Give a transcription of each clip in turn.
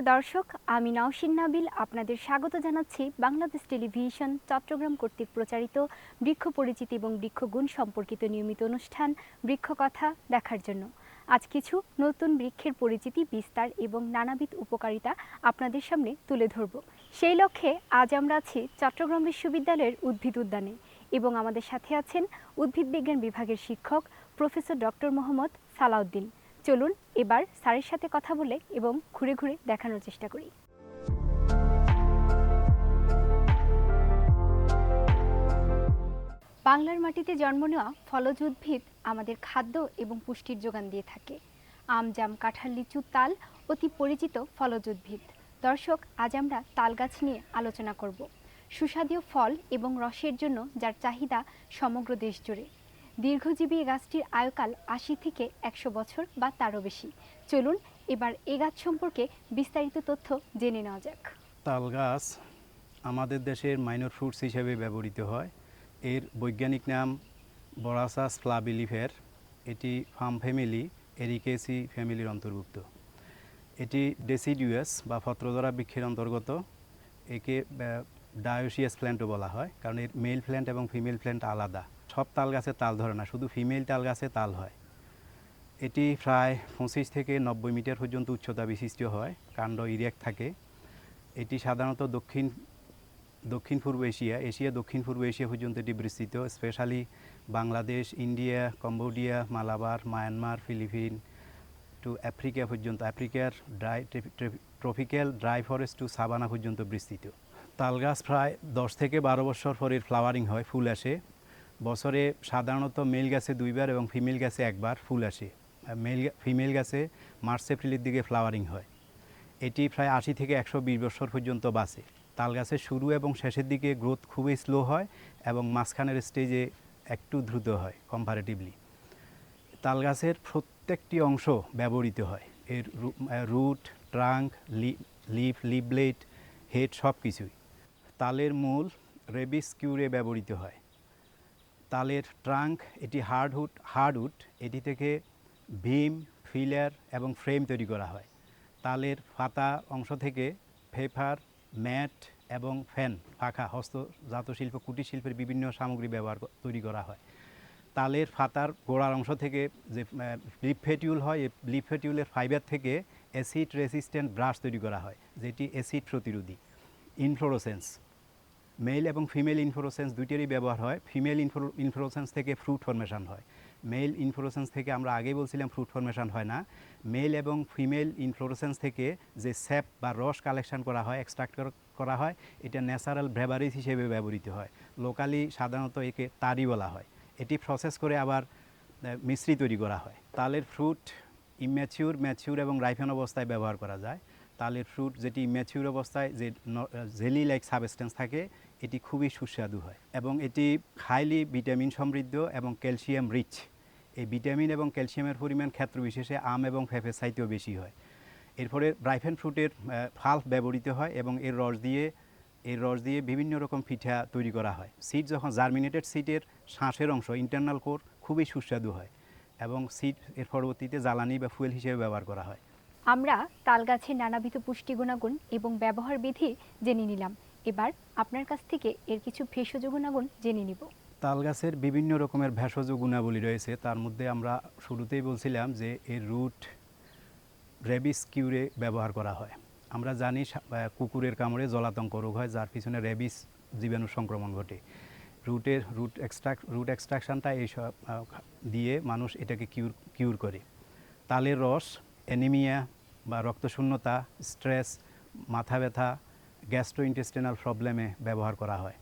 সুপ্রিয় দর্শক, আমি নওশিন নাবিল আপনাদের স্বাগত জানাচ্ছি বাংলাদেশ টেলিভিশন চট্টগ্রাম কর্তৃক প্রচারিত বৃক্ষ পরিচিতি এবং বৃক্ষ গুণ সম্পর্কিত নিয়মিত অনুষ্ঠান বৃক্ষ কথা দেখার জন্য। আজ কিছু নতুন বৃক্ষের পরিচিতি, বিস্তার এবং নানাবিধ উপকারিতা আপনাদের সামনে তুলে ধরব। সেই লক্ষ্যে আজ আমরা আছি চট্টগ্রাম বিশ্ববিদ্যালয়ের উদ্ভিদ উদ্যানে এবং আমাদের সাথে আছেন উদ্ভিদ বিজ্ঞান বিভাগের শিক্ষক প্রফেসর ডক্টর মোহাম্মদ সালাউদ্দিন। চলুন এবার স্যারের সাথে কথা বলে এবং ঘুরে ঘুরে দেখানোর চেষ্টা করি। বাংলার মাটিতে জন্ম নেওয়া ফলজ উদ্ভিদ আমাদের খাদ্য এবং পুষ্টির যোগান দিয়ে থাকে। আম, জাম, কাঁঠাল, লিচু, তাল অতি পরিচিত ফলজ উদ্ভিদ। দর্শক, আজ আমরা তাল গাছ নিয়ে আলোচনা করব। সুস্বাদীয় ফল এবং রসের জন্য যার চাহিদা সমগ্র দেশ জুড়ে। দীর্ঘজীবী গাছটির আয়ুকাল আশি থেকে একশো বছর বা তারও বেশি। চলুন এবার এ গাছ সম্পর্কে বিস্তারিত তথ্য জেনে নেওয়া যাক। তাল গাছ আমাদের দেশের মাইনর ফ্রুটস হিসেবে ব্যবহৃত হয়। এর বৈজ্ঞানিক নাম বরাসাস ফ্লাবিলিফের এটি ফার্ম ফ্যামিলি, এরিকেসি ফ্যামিলির অন্তর্ভুক্ত। এটি ডেসিডিউয়াস বা ফত্রধরা বৃক্ষের অন্তর্গত। একে ডায়োসিয়াস প্ল্যান্টও বলা হয়, কারণ এর মেল প্ল্যান্ট এবং ফিমেল প্ল্যান্ট আলাদা। সব তাল গাছে তাল ধরে না, শুধু ফিমেল তাল গাছে তাল হয়। এটি প্রায় পঁচিশ থেকে নব্বই মিটার পর্যন্ত উচ্চতা বিশিষ্ট হয়, কাণ্ড ইরেক থাকে। এটি সাধারণত দক্ষিণ দক্ষিণ পূর্ব এশিয়া এশিয়া দক্ষিণ পূর্ব এশিয়া পর্যন্ত এটি বিস্তৃত, specially Bangladesh, India, Cambodia, Malabar, Myanmar, Philippine to Africa পর্যন্ত, আফ্রিকার dry tropical dry forest to savanna পর্যন্ত বিস্তৃত। তাল গাছ প্রায় দশ থেকে বারো বছর পরে ফ্লাওয়ারিং হয়, ফুল আসে। বছরে সাধারণত মেল গাছে দুইবার এবং ফিমেল গাছে একবার ফুল আসে। মেল ফিমেল গাছে মার্চ, এপ্রিলের দিকে ফ্লাওয়ারিং হয়। এটি প্রায় আশি থেকে একশো বিশ বছর পর্যন্ত বাঁচে। তাল গাছের শুরু এবং শেষের দিকে গ্রোথ খুবই স্লো হয় এবং মাঝখানের স্টেজে একটু দ্রুত হয় কম্পারেটিভলি তাল গাছের প্রত্যেকটি অংশ ব্যবহৃত হয়। এর root trunk leaf leaflet head সব কিছুই তালের মূল রেবিস কিউরে ব্যবহৃত হয়। তালের ট্রাঙ্ক, এটি হার্ডউড হার্ডউড, এটি থেকে ভীম, ফিলার এবং ফ্রেম তৈরি করা হয়। তালের ফাতা অংশ থেকে ফেফার, ম্যাট এবং ফ্যান পাখা হস্তজাত শিল্প, কুটির শিল্পের বিভিন্ন সামগ্রী ব্যবহার তৈরি করা হয়। তালের ফাতার গোড়ার অংশ থেকে যে লিপ ফেটিউল হয় এই লিপ ফেটিউলের ফাইবার থেকে অ্যাসিড রেসিস্ট্যান্ট ব্রাশ তৈরি করা হয়, যেটি অ্যাসিড প্রতিরোধী, ইনফ্লোরোসেন্স। মেল এবং ফিমেল ইনফ্লোরোসেন্স দুইটারই ব্যবহার হয়। ফিমেল ইনফ্লোরোসেন্স থেকে ফ্রুট ফর্মেশন হয়। মেল ইনফ্লোরোসেন্স থেকে আমরা আগে বলছিলাম ফ্রুট ফর্মেশন হয় না। মেল এবং ফিমেল ইনফ্লোরোসেন্স থেকে যে স্যাপ বা রস কালেকশন করা হয় এক্সট্রাক্ট করা হয়, এটা ন্যাচারাল ভ্রেভারিজ হিসেবে ব্যবহৃত হয়। লোকালি সাধারণত একে তারি বলা হয়। এটি প্রসেস করে আবার মিশ্রি তৈরি করা হয়। তালের ফ্রুট ইম্যাচিউর ম্যাচিউর এবং রাইফেন অবস্থায় ব্যবহার করা যায়। তালের ফ্রুট যেটি ম্যাচিউর অবস্থায় যে জেলি লাইক সাবস্টেন্স থাকে, এটি খুবই সুস্বাদু হয় এবং এটি হাইলি ভিটামিন সমৃদ্ধ এবং ক্যালসিয়াম রিচ এই ভিটামিন এবং ক্যালসিয়ামের পরিমাণ ক্ষেত্র বিশেষে আম এবং ফেফের চাইতেও বেশি হয়। এরপরে ড্রাইফেন ফ্রুটের ফাল্প ব্যবহৃত হয় এবং এর রস দিয়ে, এর রস দিয়ে বিভিন্ন রকম পিঠা তৈরি করা হয়। সিড যখন জার্মিনেটেড সিটের শ্বাসের অংশ ইন্টারনাল কোর খুবই সুস্বাদু হয় এবং সিড এর পরবর্তীতে জ্বালানি বা ফুয়েল হিসেবে ব্যবহার করা হয়। আমরা তাল গাছের নানাবিধ পুষ্টি গুণাগুণ এবং ব্যবহার বিধি জেনে নিলাম। এবার আপনার কাছ থেকে এর কিছু ভেষজ গুণাগুণ জেনে নিব। তাল গাছের বিভিন্ন রকমের ভেষজ গুণাবলী রয়েছে। তার মধ্যে আমরা শুরুতেই বলছিলাম যে এর রুট রেবিস কিউরে ব্যবহার করা হয়। আমরা জানি কুকুরের কামড়ে জলাতঙ্ক রোগ হয়, যার পিছনে রেবিস জীবাণু সংক্রমণ ঘটে। রুটের রুট এক্সট্রাক্ট রুট এক্সট্রাকশনটা এইসব দিয়ে মানুষ এটাকে কিউর কিউর করে। তালের রস অ্যানিমিয়া বা রক্তশূন্যতা স্ট্রেস মাথা ব্যথা গ্যাস্ট্রোইন্টেস্টিনাল প্রবলেমে ব্যবহার করা হয়।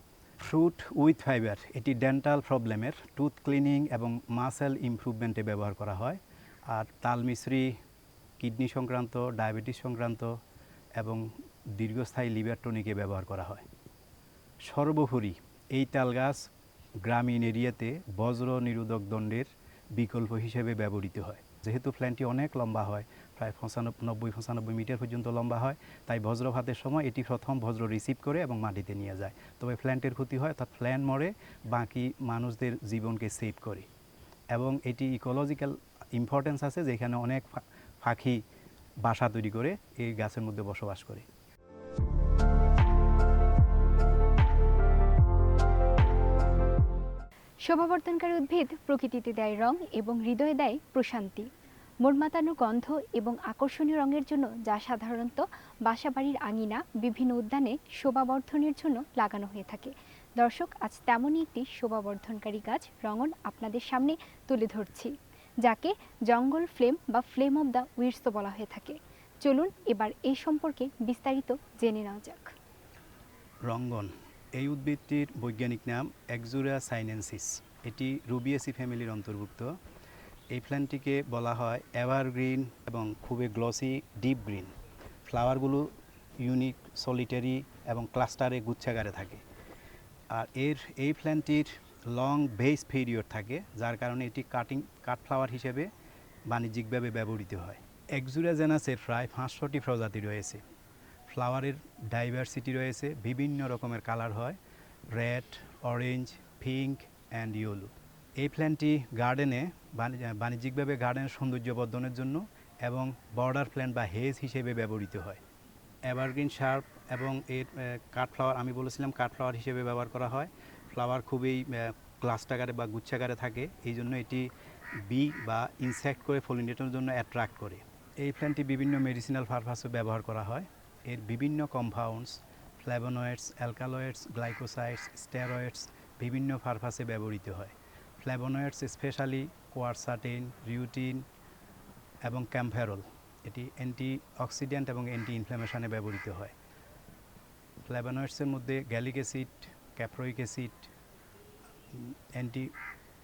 ফ্রুট উইথ ফাইবার এটি ডেন্টাল প্রবলেমের টুথ ক্লিনিং এবং মাসেল ইমপ্রুভমেন্টে ব্যবহার করা হয়। আর তাল মিশ্রি কিডনি সংক্রান্ত ডায়াবেটিস সংক্রান্ত এবং দীর্ঘস্থায়ী লিভার টনিকে ব্যবহার করা হয়। সর্বোপরি এই তাল গাছ গ্রামীণ এরিয়াতে বজ্র নিরোধক দণ্ডের বিকল্প হিসেবে ব্যবহৃত হয়। যেহেতু প্ল্যানটি অনেক লম্বা হয়, প্রায় পঁচানব্বই, নব্বই, পঁচানব্বই মিটার পর্যন্ত লম্বা হয়, তাই বজ্রপাতের সময় এটি প্রথম বজ্র রিসিভ করে এবং মাটিতে নিয়ে যায়। তবে প্ল্যান্টের ক্ষতি হয়, অর্থাৎ ফ্ল্যান মরে, বাকি মানুষদের জীবনকে সেভ করে। এবং এটি ইকোলজিক্যাল ইম্পর্টেন্স আছে, যেখানে অনেক পাখি বাসা তৈরি করে এই গাছের মধ্যে বসবাস করে। শোভাবর্ধনকারী উদ্ভিদ প্রকৃতিতে দেয় রং এবং হৃদয়ে দেয় প্রশান্তি। মোড়মাতানো গন্ধ এবং আকর্ষণীয় রঙের জন্য যা সাধারণত বাসাবাড়ির আঙিনা, বিভিন্ন উদ্যানে শোভাবর্ধনের জন্য লাগানো হয়ে থাকে। দর্শক, আজ তেমনই একটি শোভাবর্ধনকারী গাছ রঙন আপনাদের সামনে তুলে ধরছি, যাকে জঙ্গল ফ্লেম বা ফ্লেম অব দ্য উইডসও বলা হয়ে থাকে। চলুন এবার এই সম্পর্কে বিস্তারিত জেনে নেওয়া যাক। রঙ্গন। এই উদ্ভিদটির বৈজ্ঞানিক নাম একজুরা সাইনেন্সিস এটি রুবিয়েসি ফ্যামিলির অন্তর্ভুক্ত। এই প্ল্যান্টটিকে বলা হয় এভারগ্রিন এবং খুবই গ্লসি ডিপ গ্রিন। ফ্লাওয়ারগুলো ইউনিক, সলিটারি এবং ক্লাস্টারে গুচ্ছাকারে থাকে। আর এর, এই প্ল্যান্টটির লং বেস পিরিয়ড থাকে, যার কারণে এটি কাটিং, কাট ফ্লাওয়ার হিসেবে বাণিজ্যিকভাবে ব্যবহৃত হয়। একজুরা জেনাসের প্রায় পাঁচশোটি প্রজাতি রয়েছে। ফ্লাওয়ারের ডাইভার্সিটি রয়েছে, বিভিন্ন রকমের কালার হয় red orange pink and yellow এই প্ল্যান্টটি গার্ডেনে বাণিজ্যিকভাবে গার্ডেনের সৌন্দর্য বর্ধনের জন্য এবং বর্ডার প্ল্যান্ট বা হেজ হিসেবে ব্যবহৃত হয়। এভারগ্রিন শার্প এবং এর কাঠ ফ্লাওয়ার আমি বলেছিলাম কাঠ ফ্লাওয়ার হিসেবে ব্যবহার করা হয়। ফ্লাওয়ার খুবই ক্লাস্টাকারে বা গুচ্ছাকারে থাকে, এই জন্য এটি বি বা ইনসেক্ট করে ফলিনেটের জন্য অ্যাট্রাক্ট করে। এই প্ল্যান্টটি বিভিন্ন মেডিসিনাল পারপাসে ব্যবহার করা হয়। এর বিভিন্ন compounds, flavonoids, alkaloids glycosides steroids বিভিন্ন পারপাসে ব্যবহৃত হয়। ফ্ল্যাভোনয়েডস স্পেশালি কোয়ারসাটিন রিউটিন এবং ক্যাম্ফেরল। এটি অ্যান্টি অক্সিডেন্ট এবং অ্যান্টি ইনফ্লামেশনে ব্যবহৃত হয়। ফ্ল্যাভোনয়েডসের মধ্যে gallic acid, caproic acid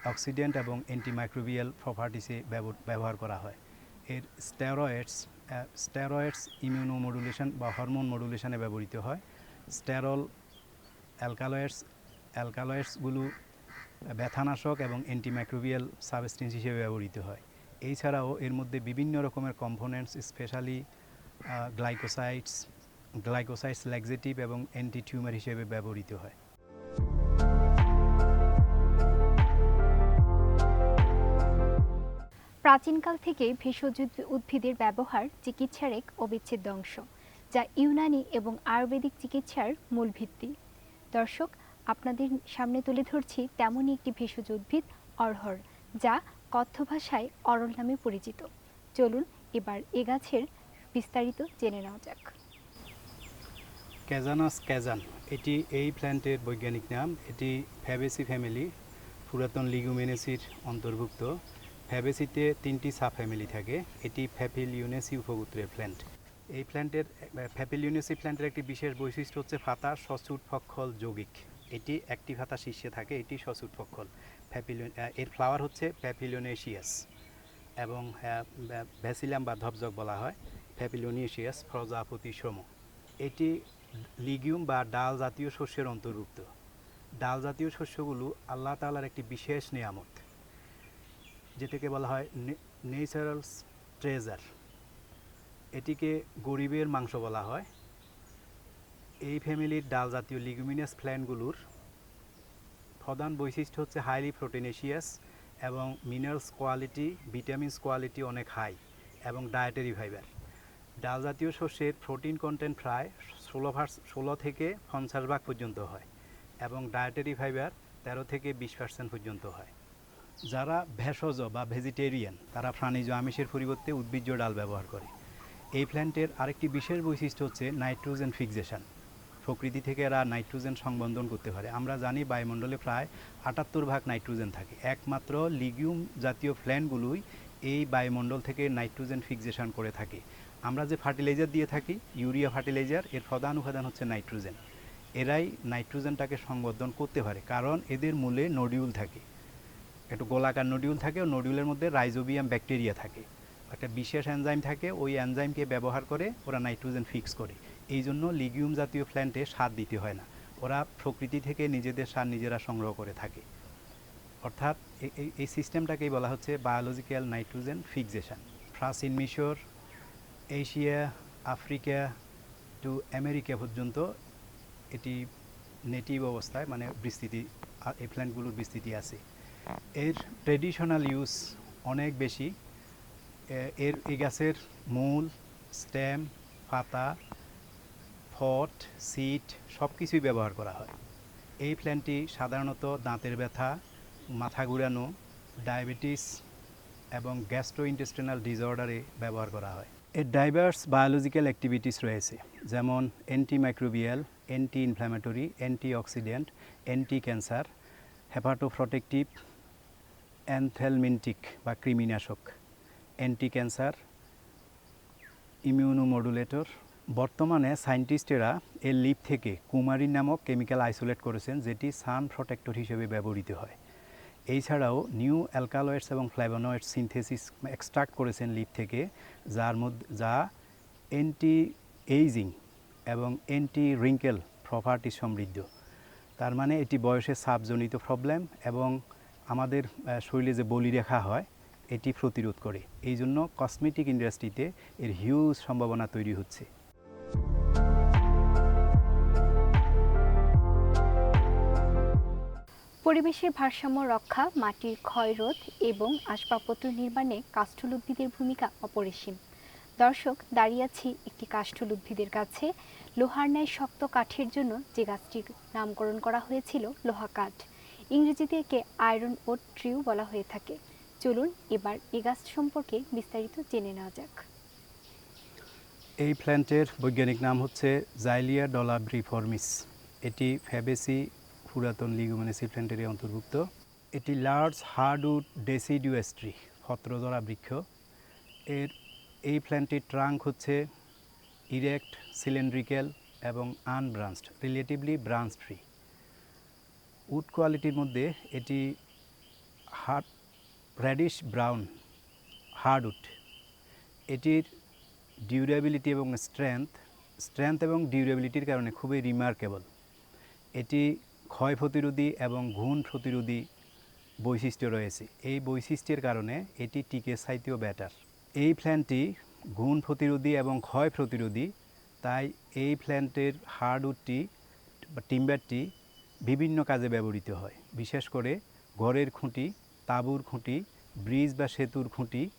antioxidant এবং অ্যান্টিমাইক্রোবিয়াল প্রপার্টিসে ব্যবহার করা হয়। এর স্টেরয়েডস স্টেরয়েডস ইমিউনোমডুলেশন বা হরমোন মডুলেশনে ব্যবহৃত হয়। স্টেরল অ্যালকালয়েডস, অ্যালকালয়েডসগুলো ব্যথানাশক এবং অ্যান্টিমাইক্রোবিয়াল সাবস্টেন্স হিসেবে ব্যবহৃত হয়। এছাড়াও এর মধ্যে বিভিন্ন রকমের components specially glycosides glycosides laxative এবং অ্যান্টি টিউমার হিসেবে ব্যবহৃত হয়। প্রাচীনকাল থেকে ভেষজ উদ্ভিদের ব্যবহার চিকিৎসার এক অবিচ্ছেদ্য অংশ, যা ইউনানি এবং আয়ুর্বেদিক চিকিৎসার মূল ভিত্তি। দর্শক, আপনাদের সামনে তুলে ধরছি তেমনই একটি ভেষজ উদ্ভিদ অরহর যা কথ্য ভাষায় অরল নামে পরিচিত। চলুন এবার এ গাছের বিস্তারিত জেনে নেওয়া যাক। ক্যাজানাস ক্যাজান এটি এই প্ল্যান্টের বৈজ্ঞানিক নাম। এটি ফ্যাবেসি ফ্যামিলি, পুরাতন লিগুমেনেসির অন্তর্ভুক্ত। ফ্যাবেসিতে তিনটি সাব ফ্যামিলি থাকে, এটি ফ্যাপিলিউনেসি উপগোত্রের প্ল্যান্ট এই প্ল্যান্টের ফ্যাপিলিউনেসি প্ল্যান্টের একটি বিশেষ বৈশিষ্ট্য হচ্ছে ফাতা সচুট ফক্ষল যৌগিক। এটি একটি পাতা শীর্ষে থাকে, এটি সচুট ফক্ষল ফ্যাপিলিয়ন এর ফ্লাওয়ার হচ্ছে ফ্যাপিলিওনেশিয়াস এবং ভ্যাসিলাম বা ধবজক বলা হয় ফ্যাপিলোনিয়েশিয়াস প্রজাপতি সম এটি লিগিউম বা ডাল জাতীয় শস্যের অন্তর্ভুক্ত। ডাল জাতীয় শস্যগুলো আল্লাহ তাআলার একটি বিশেষ নিয়ামত। যেটাকে বলা হয় নেচারাল ট্রেজার এটিকে গরিবের মাংস বলা হয়। এই ফ্যামিলির ডাল জাতীয় লিগুমিনাস প্ল্যান্টগুলোর প্রধান বৈশিষ্ট্য হচ্ছে হাইলি প্রোটিনেশিয়াস এবং মিনারেলস কোয়ালিটি ভিটামিনস কোয়ালিটি অনেক হাই এবং ডায়েটারি ফাইবার ডাল জাতীয় শস্যের প্রোটিন কন্টেন্ট প্রায় ষোলো ভার্স ষোলো থেকে পঞ্চাশ ভাগ পর্যন্ত হয় এবং ডায়েটারি ফাইবার তেরো থেকে বিশ পার্সেন্ট পর্যন্ত হয়। যারা ভেষজ বা ভেজিটেরিয়ান, তারা প্রাণীজ আমিষের পরিবর্তে উদ্ভিজ্জ ডাল ব্যবহার করে। এই প্ল্যান্টের আরেকটি বিশেষ বৈশিষ্ট্য হচ্ছে নাইট্রোজেন ফিক্সেশন। প্রকৃতি থেকে এরা নাইট্রোজেন সংবন্ধন করতে পারে। আমরা জানি বায়ুমণ্ডলে প্রায় আটাত্তর ভাগ নাইট্রোজেন থাকে। একমাত্র লিগিউম জাতীয় প্ল্যান্টগুলোই এই বায়ুমণ্ডল থেকে নাইট্রোজেন ফিক্সেশন করে থাকে। আমরা যে ফার্টিলাইজার দিয়ে থাকি, ইউরিয়া ফার্টিলাইজার, এর প্রধান উপাদান হচ্ছে নাইট্রোজেন। এরাই নাইট্রোজেনটাকে সংবর্ধন করতে পারে, কারণ এদের মূলে নডিউল থাকে। একটু গোলাকার নডিউল থাকে ও নডিউলের মধ্যে রাইজোবিয়াম ব্যাকটেরিয়া থাকে। একটা বিশেষ এনজাইম থাকে, ওই এনজাইমকে ব্যবহার করে ওরা নাইট্রোজেন ফিক্স করে। এই জন্য লিগিউম জাতীয় প্ল্যান্টে সার দিতে হয় না। ওরা প্রকৃতি থেকে নিজেদের সার নিজেরা সংগ্রহ করে থাকে। অর্থাৎ এই- এই সিস্টেমটাকেই বলা হচ্ছে বায়োলজিক্যাল নাইট্রোজেন ফিক্সেশন ইন মিশর এশিয়া আফ্রিকা টু আমেরিকা পর্যন্ত এটি নেটিভ অবস্থায় মানে বিস্তৃতি এই প্ল্যান্টগুলোর বিস্তৃতি আছে। এর ট্রেডিশনাল ইউজ অনেক বেশি। এর, এই গাছের মূল স্টেম পাতা, ফট সিট সব কিছুই ব্যবহার করা হয়। এই প্ল্যান্টটি সাধারণত দাঁতের ব্যথা, মাথা ঘুরানো ডায়াবেটিস এবং গ্যাস্ট্রোইন্টেস্টিনাল ডিসঅর্ডারে ব্যবহার করা হয়। এর ডাইভার্স বায়োলজিক্যাল অ্যাক্টিভিটিস রয়েছে, যেমন antimicrobial anti inflammatory antioxidant anti cancer hepatoprotective anthelmintic বা কৃমিনাশক অ্যান্টি ক্যান্সার ইমিউনোমডুলেটর বর্তমানে সায়েন্টিস্টেরা এর লিপ থেকে কুমারিন নামক কেমিক্যাল আইসোলেট করেছেন, যেটি সান প্রোটেক্টর হিসেবে ব্যবহৃত হয়। এছাড়াও নিউ অ্যালকালয়েডস এবং ফ্ল্যাভোনয়েডস সিনথেসিস এক্সট্রাক্ট করেছেন লিপ থেকে, যার মধ্যে, যা অ্যান্টি এইজিং এবং অ্যান্টি রিঙ্কেল প্রপার্টি সমৃদ্ধ। তার মানে এটি বয়সের সাপজনিত প্রবলেম এবং আমাদের শরীরে যে বলিরেখা হয়, এটি প্রতিরোধ করে। এই জন্য কসমেটিক ইন্ডাস্ট্রিতে এর হিউজ সম্ভাবনা তৈরি হচ্ছে। পরিবেশের ভারসাম্য রক্ষা, মাটির ক্ষয়রোধ এবং আসবাবপত্র নির্মাণে কাষ্ঠল উদ্ভিদের ভূমিকা অপরিসীম। দর্শক, দাঁড়িয়ে আছি একটি কাষ্ঠল উদ্ভিদের কাছে। লোহার ন্যায় শক্ত কাঠের জন্য যে গাছটির নামকরণ করা হয়েছিল, লোহা কাঠ। ইংরেজিতে একে আয়রন ও ট্রিউ বলা হয়ে থাকে। চলুন এবার এ গাছ সম্পর্কে বিস্তারিত জেনে নেওয়া যাক। এই প্ল্যান্টের বৈজ্ঞানিক নাম হচ্ছে জাইলিয়া ডলা ব্রিফর্মিস এটি ফ্যাবেসি পুরাতন লিগুমিনেসি প্ল্যান্টের অন্তর্ভুক্ত। এটি লার্জ হার্ডউড ডেসিডিউয়াস ট্রি ফত্রজরা বৃক্ষ। এর এই প্ল্যান্টটির ট্রাঙ্ক হচ্ছে ইরেক্ট সিলিন্ড্রিক্যাল এবং unbranched, relatively branch tree. Wood কোয়ালিটির মধ্যে এটি হার্ড রেডিশ ব্রাউন হার্ডউড। এটির ডিউরেবিলিটি এবং স্ট্রেংথ স্ট্রেংথ এবং ডিউরেবিলিটির কারণে খুবই রিমার্কেবল। এটি ক্ষয় প্রতিরোধী এবং ঘূর্ণ প্রতিরোধী বৈশিষ্ট্য রয়েছে। এই বৈশিষ্ট্যের কারণে এটি টিকে সাইতেও ব্যাটার এই প্ল্যান্টটি ঘূর্ণ প্রতিরোধী এবং ক্ষয় প্রতিরোধী, তাই এই প্ল্যান্টের হার্ডউডটি বা টিম্বারটি বিভিন্ন কাজে ব্যবহৃত হয়। বিশেষ করে ঘরের খুঁটি, তাঁবুর খুঁটি, ব্রিজ বা সেতুর খুঁটি,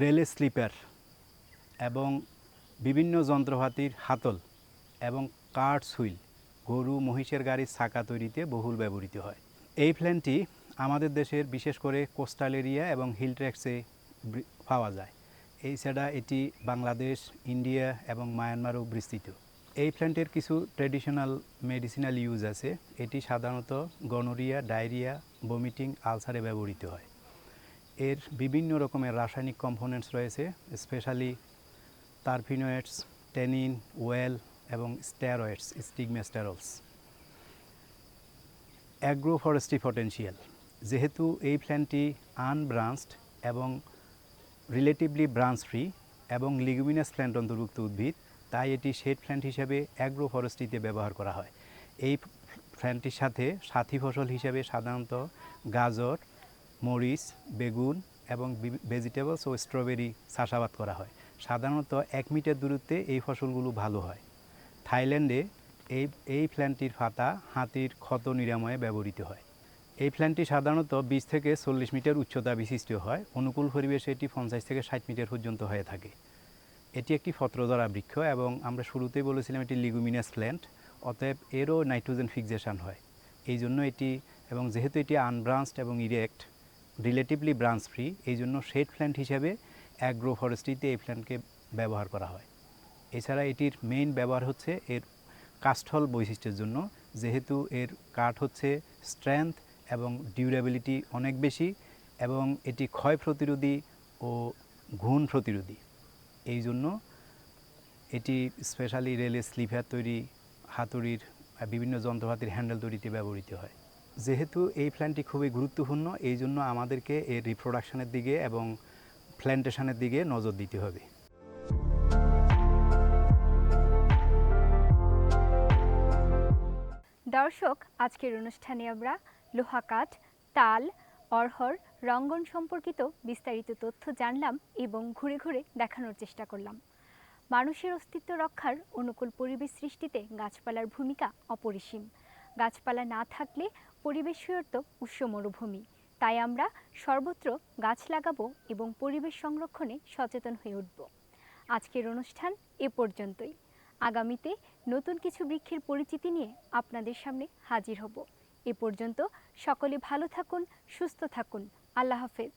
রেলের স্লিপার এবং বিভিন্ন যন্ত্রপাতির হাতল এবং কাঠ সুইল, গরু, মহিষের গাড়ির চাকা তৈরিতে বহুল ব্যবহৃত হয়। এই প্ল্যানটি আমাদের দেশের বিশেষ করে কোস্টাল এরিয়া এবং হিল ট্র্যাক্সে পাওয়া যায়। এই ছাড়া এটি বাংলাদেশ, ইন্ডিয়া এবং মায়ানমারও বিস্তৃত। এই প্ল্যান্টের কিছু ট্র্যাডিশনাল মেডিসিনাল ইউজ আছে। এটি সাধারণত গনোরিয়া ডায়রিয়া বমিটিং আলসারে ব্যবহৃত হয়। এর বিভিন্ন রকমের রাসায়নিক কম্পোনেন্টস রয়েছে স্পেশালি টারফিনোয়েডস টেনিন ওয়েল এবং steroids stigmasterols agro forestry potential যেহেতু এই প্ল্যান্টটি আনব্রাঞ্চড এবং রিলেটিভলি ব্রাঞ্চ ফ্রি এবং লিগুমিনাস প্ল্যান্ট অন্তর্ভুক্ত উদ্ভিদ তাই এটি শেড প্ল্যান্ট হিসেবে অ্যাগ্রো ফরেস্ট্রিতে ব্যবহার করা হয়। এই প্ল্যান্টটির সাথে সাথী ফসল হিসেবে সাধারণত গাজর, মরিচ, বেগুন এবং ভেজিটেবলস ও স্ট্রবেরি চাষাবাদ করা হয়। সাধারণত এক মিটার দূরত্বে এই ফসলগুলো ভালো হয়। থাইল্যান্ডে এই এই প্ল্যান্টটির ফাতা হাতির ক্ষত নিরাময়ে ব্যবহৃত হয়। এই প্ল্যান্টটি সাধারণত বিশ থেকে চল্লিশ মিটার উচ্চতা বিশিষ্ট হয়। অনুকূল পরিবেশে এটি পঞ্চাশ থেকে ষাট মিটার পর্যন্ত হয়ে থাকে। এটি একটি ফত্রধরা বৃক্ষ এবং আমরা শুরুতেই বলেছিলাম এটি লিগুমিনাস প্ল্যান্ট অতএব এরও নাইট্রোজেন ফিক্সেশন হয়। এই জন্য এটি, এবং যেহেতু এটি আনব্রাঞ্চড এবং ইরেক্ট রিলেটিভলি ব্রাঞ্চ ফ্রি এই জন্য শেড প্ল্যান্ট হিসেবে অ্যাগ্রো ফরেস্ট্রিতে এই প্ল্যান্টকে ব্যবহার করা হয়। এছাড়া এটির মেইন ব্যবহার হচ্ছে এর কাষ্ঠল বৈশিষ্ট্যের জন্য, যেহেতু এর কাঠ হচ্ছে স্ট্রেংথ এবং ডিউরেবিলিটি অনেক বেশি, এবং এটি ক্ষয় প্রতিরোধী ও ঘূর্ণ প্রতিরোধী। এই জন্য এটি স্পেশালি রেলের স্লিপার তৈরি, হাতুড়ির বিভিন্ন যন্ত্রপাতির হ্যান্ডেল তৈরিতে ব্যবহৃত হয়। যেহেতু এই প্ল্যান্টটি খুবই গুরুত্বপূর্ণ এই জন্য আমাদেরকে এর রিপ্রোডাকশনের দিকে এবং প্ল্যান্টেশনের দিকে নজর দিতে হবে। দর্শক, আজকের অনুষ্ঠানে আমরা লোহা কাঠ তাল অরহর রঙ্গন সম্পর্কিত বিস্তারিত তথ্য জানলাম এবং ঘুরে ঘুরে দেখানোর চেষ্টা করলাম। মানুষের অস্তিত্ব রক্ষার অনুকূল পরিবেশ সৃষ্টিতে গাছপালার ভূমিকা অপরিসীম। গাছপালা না থাকলে পরিবেশ উঠত উষ্ণ মরুভূমি তাই আমরা সর্বত্র গাছ লাগাবো এবং পরিবেশ সংরক্ষণে সচেতন হয়ে উঠব। আজকের অনুষ্ঠান এ পর্যন্তই। আগামীতে নতুন কিছু বৃক্ষের পরিচিতি নিয়ে আপনাদের সামনে হাজির হব। এ পর্যন্ত সকলে ভালো থাকুন, সুস্থ থাকুন। আল্লাহ হাফেজ।